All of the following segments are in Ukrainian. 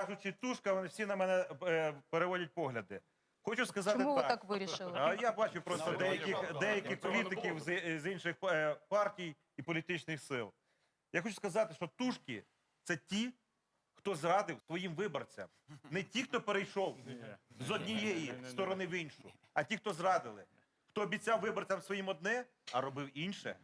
кажучи, тушка, вони всі на мене е, переводять погляди. Хочу сказати Чому ви так. так вирішили? А я бачу просто деяких, деяких не політиків з, з інших е, партій і політичних сил. Я хочу сказати, що тушки це ті, хто зрадив своїм виборцям. Не ті, хто перейшов з однієї сторони в іншу, а ті, хто зрадили. Хто обіцяв виборцям своїм одне, а робив інше.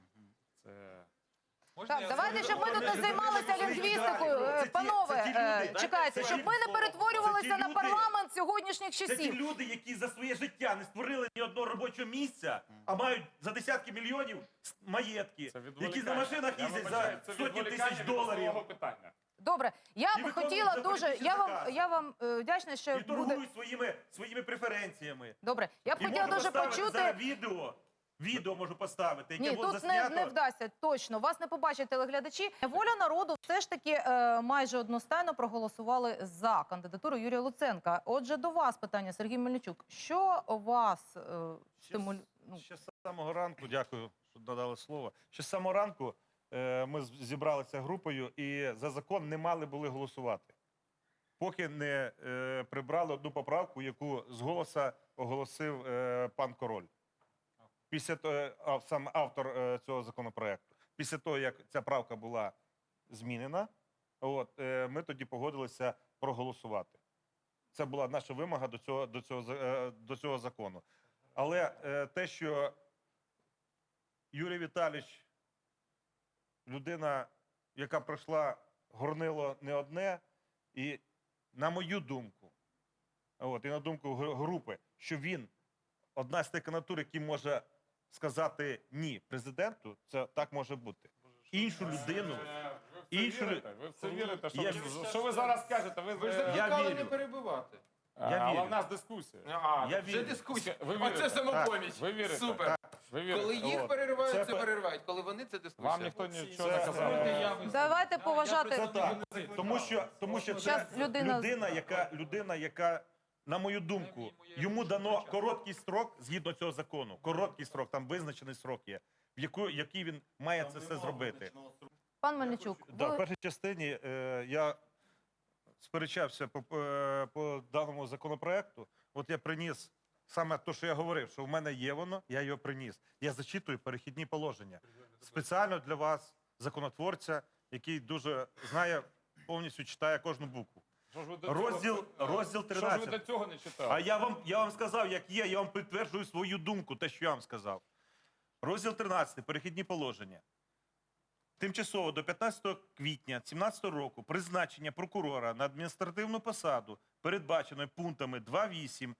Так, давайте, щоб ми тут не займалися лінгвістикою. Це Е, ті- Панове, це ті люди. е, чекайте, щоб ми не перетворювалися Це на парламент сьогоднішніх Це ті часів. люди, які за своє життя не створили ні одного робочого місця, а мають за десятки мільйонів маєтки, які на машинах їздять за сотні тисяч доларів. питання. Добре, я б хотіла дуже. Я вам я вам е, вдячна, що І буде. торгують своїми, своїми преференціями. Добре, я б І хотіла дуже почути. зараз відео. Відео можу поставити, яке Ні, було тут не, заснято. не вдасться точно. Вас не побачать телеглядачі. Воля народу все ж таки е, майже одностайно проголосували за кандидатуру Юрія Луценка. Отже, до вас питання, Сергій Мельничук. Що вас е, стимулює? Ну, Ще з самого ранку, дякую, що надали слово. Ще з самого ранку е, ми з- зібралися групою і за закон не мали були голосувати. Поки не е, прибрали одну поправку, яку з голоса оголосив е, пан Король. Після того, а, сам автор е, цього законопроекту. Після того, як ця правка була змінена, от, е, ми тоді погодилися проголосувати. Це була наша вимога до цього, до цього, е, до цього закону. Але е, те, що Юрій Віталійович, людина, яка пройшла горнило не одне, і на мою думку, от, і на думку групи, що він одна з тих кандидатур, які може сказати ні президенту, це так може бути. Іншу людину. Ви в це Іншу лю- вірите? Ви в це вірите? Що, Я ви, вірю. що ви зараз скажете? Ви, Ви ж е, закликали вірю. не перебивати. а, Я Але вірю. в нас дискусія. А, Я вже вірю. дискусія. Ви вірите? Оце самопоміч. Ви вірите? Супер. Ви вірите? Коли їх От. переривають, Це це пе- переривають. Коли вони, це дискусія. Вам ніхто нічого не казав. Давайте поважати. Це так. Тому що, тому що це Щас людина- людина, яка, людина, яка, на мою думку, йому дано короткий строк згідно цього закону. Короткий строк, там визначений срок є, в яку, який він має це все зробити. Пан Мельничук, Да, в першій частині е, я сперечався по, е, по даному законопроекту. От я приніс саме те, що я говорив, що в мене є воно, я його приніс. Я зачитую перехідні положення. Спеціально для вас, законотворця, який дуже знає, повністю читає кожну букву. До Розділ, цього- розділ Що ж ви 13. до цього не читали? А я вам, я вам сказав, як є, я вам підтверджую свою думку, те, що я вам сказав. Розділ 13. Перехідні положення. Тимчасово до 15 квітня 2017 року призначення прокурора на адміністративну посаду, передбаченої пунктами 2.8,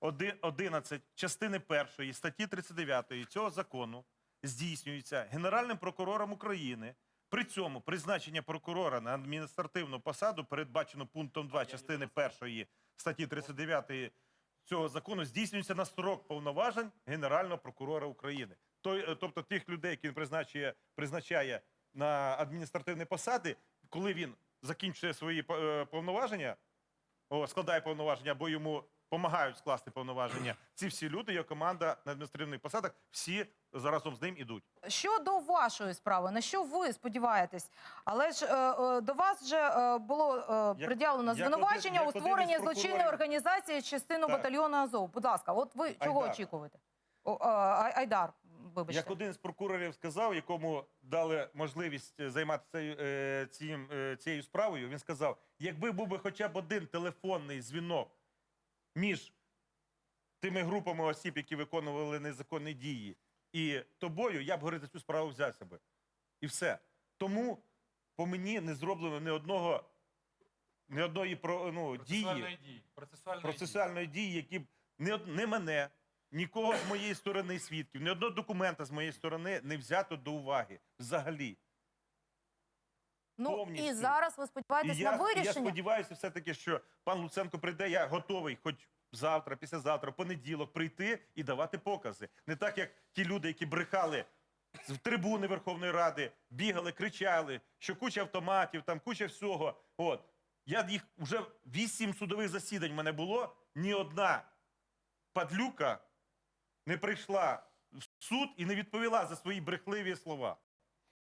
11 частини 1 статті 39 цього закону, здійснюється Генеральним прокурором України. При цьому призначення прокурора на адміністративну посаду, передбачено пунктом 2 частини 1 статті 39 цього закону, здійснюється на строк повноважень Генерального прокурора України. Той, е, тобто тих людей, які він призначає, призначає на адміністративні посади, коли він закінчує свої е, повноваження, складає повноваження або йому допомагають скласти повноваження, ці всі люди, його команда на адміністративних посадах, всі разом з ним ідуть. щодо вашої справи, на що ви сподіваєтесь? Але ж е, е, до вас вже е, було е, Як- пред'явлено як звинувачення у як один створенні прокурорів. злочинної організації частину Так. батальйону Азов. Будь ласка, от ви чого Айдар. очікуєте? О, е, Ай- Айдар, вибачте. Як один з прокурорів сказав, якому дали можливість е, займатися цією, е, цим, е, цією справою, він сказав: якби був би хоча б один телефонний дзвінок між тими групами осіб, які виконували незаконні дії, і тобою, я б говорити цю справу взявся би. І все. Тому по мені не зроблено ні одного, ні одної ну, дії дії. Процесуальної процесуальної дії, які б не, не мене, нікого з моєї сторони свідків, ні одного документа з моєї сторони не взято до уваги взагалі. Ну і зараз ви сподіваєтесь І на я, і я сподіваюся, все-таки, що пан Луценко прийде, я готовий хоч завтра, післязавтра, в понеділок прийти і давати покази. Не так, як ті люди, які брехали з трибуни Верховної Ради, бігали, кричали, що куча автоматів, там куча всього. От. Я їх вже вісім судових засідань в мене було, ні одна падлюка не прийшла в суд і не відповіла за свої брехливі слова.